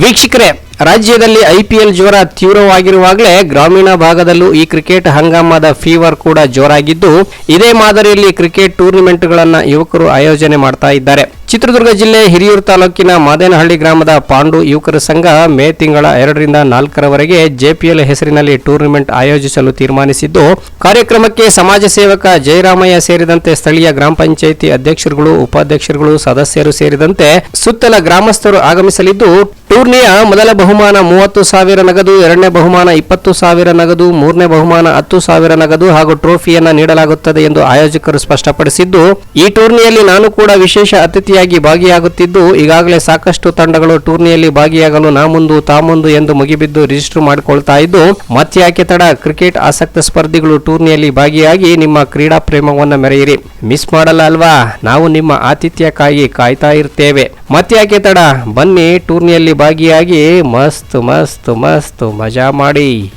ವೀಕ್ಷಕರೇ, ರಾಜ್ಯದಲ್ಲಿ ಐಪಿಎಲ್ ಜ್ವರ ತೀವ್ರವಾಗಿರುವಾಗಲೇ ಗ್ರಾಮೀಣ ಭಾಗದಲ್ಲೂ ಈ ಕ್ರಿಕೆಟ್ ಹಂಗಾಮದ ಫೀವರ್ ಕೂಡ ಜೋರಾಗಿದ್ದು, ಇದೇ ಮಾದರಿಯಲ್ಲಿ ಕ್ರಿಕೆಟ್ ಟೂರ್ನಿಮೆಂಟ್ಗಳನ್ನು ಯುವಕರು ಆಯೋಜನೆ ಮಾಡ್ತಾ ಇದ್ದಾರೆ. ಚಿತ್ರದುರ್ಗ ಜಿಲ್ಲೆ ಹಿರಿಯೂರು ತಾಲೂಕಿನ ಮಾದೇನಹಳ್ಳಿ ಗ್ರಾಮದ ಪಾಂಡು ಯುವಕರ ಸಂಘ ಮೇ ತಿಂಗಳ ಎರಡರಿಂದ ನಾಲ್ಕರವರೆಗೆ ಜೆಪಿಎಲ್ ಹೆಸರಿನಲ್ಲಿ ಟೂರ್ನಿಮೆಂಟ್ ಆಯೋಜಿಸಲು ತೀರ್ಮಾನಿಸಿದ್ದು, ಕಾರ್ಯಕ್ರಮಕ್ಕೆ ಸಮಾಜ ಸೇವಕ ಜಯರಾಮಯ್ಯ ಸೇರಿದಂತೆ ಸ್ಥಳೀಯ ಗ್ರಾಮ ಪಂಚಾಯಿತಿ ಅಧ್ಯಕ್ಷರುಗಳು, ಉಪಾಧ್ಯಕ್ಷರುಗಳು, ಸದಸ್ಯರು ಸೇರಿದಂತೆ ಸುತ್ತಲ ಗ್ರಾಮಸ್ಥರು ಆಗಮಿಸಲಿದ್ದು ಟೂರ್ನಿಯ ಮೊದಲ ಬಹುಮಾನ ಮೂವತ್ತು ಸಾವಿರ ನಗದು, ಎರಡನೇ ಬಹುಮಾನ ಇಪ್ಪತ್ತು ಸಾವಿರ ನಗದು, ಮೂರನೇ ಬಹುಮಾನ ಹತ್ತು ಸಾವಿರ ನಗದು ಹಾಗೂ ಟ್ರೋಫಿಯನ್ನು ನೀಡಲಾಗುತ್ತದೆ ಎಂದು ಆಯೋಜಕರು ಸ್ಪಷ್ಟಪಡಿಸಿದ್ದು, ಈ ಟೂರ್ನಿಯಲ್ಲಿ ನಾನು ಕೂಡ ವಿಶೇಷ ಅತಿಥಿಯಾಗಿ ಭಾಗಿಯಾಗುತ್ತಿದ್ದು, ಈಗಾಗಲೇ ಸಾಕಷ್ಟು ತಂಡಗಳು ಟೂರ್ನಿಯಲ್ಲಿ ಭಾಗಿಯಾಗಲು ನಾ ಮುಂದು, ತಾ ಮುಂದು ಎಂದು ಮುಗಿಬಿದ್ದು ರಿಜಿಸ್ಟರ್ ಮಾಡಿಕೊಳ್ತಾ ಇದ್ದು ಮತ್ತ್ಯಾಕೆ ತಡ ಕ್ರಿಕೆಟ್ ಆಸಕ್ತ ಸ್ಪರ್ಧಿಗಳು ಟೂರ್ನಿಯಲ್ಲಿ ಭಾಗಿಯಾಗಿ ನಿಮ್ಮ ಕ್ರೀಡಾ ಪ್ರೇಮವನ್ನು ಮೆರೆಯಿರಿ. ಮಿಸ್ ಮಾಡಲ್ಲ ಅಲ್ವಾ? ನಾವು ನಿಮ್ಮ ಆತಿಥ್ಯಕ್ಕಾಗಿ ಕಾಯ್ತಾ ಇರ್ತೇವೆ. ಮತ್ತ್ಯಾಕೆ ತಡ? ಬನ್ನಿ, ಟೂರ್ನಿಯಲ್ಲಿ ಭಾಗಿಯಾಗಿ ಮಸ್ತ್ ಮಸ್ತ್ ಮಸ್ತ್ ಮಜಾ ಮಾಡಿ.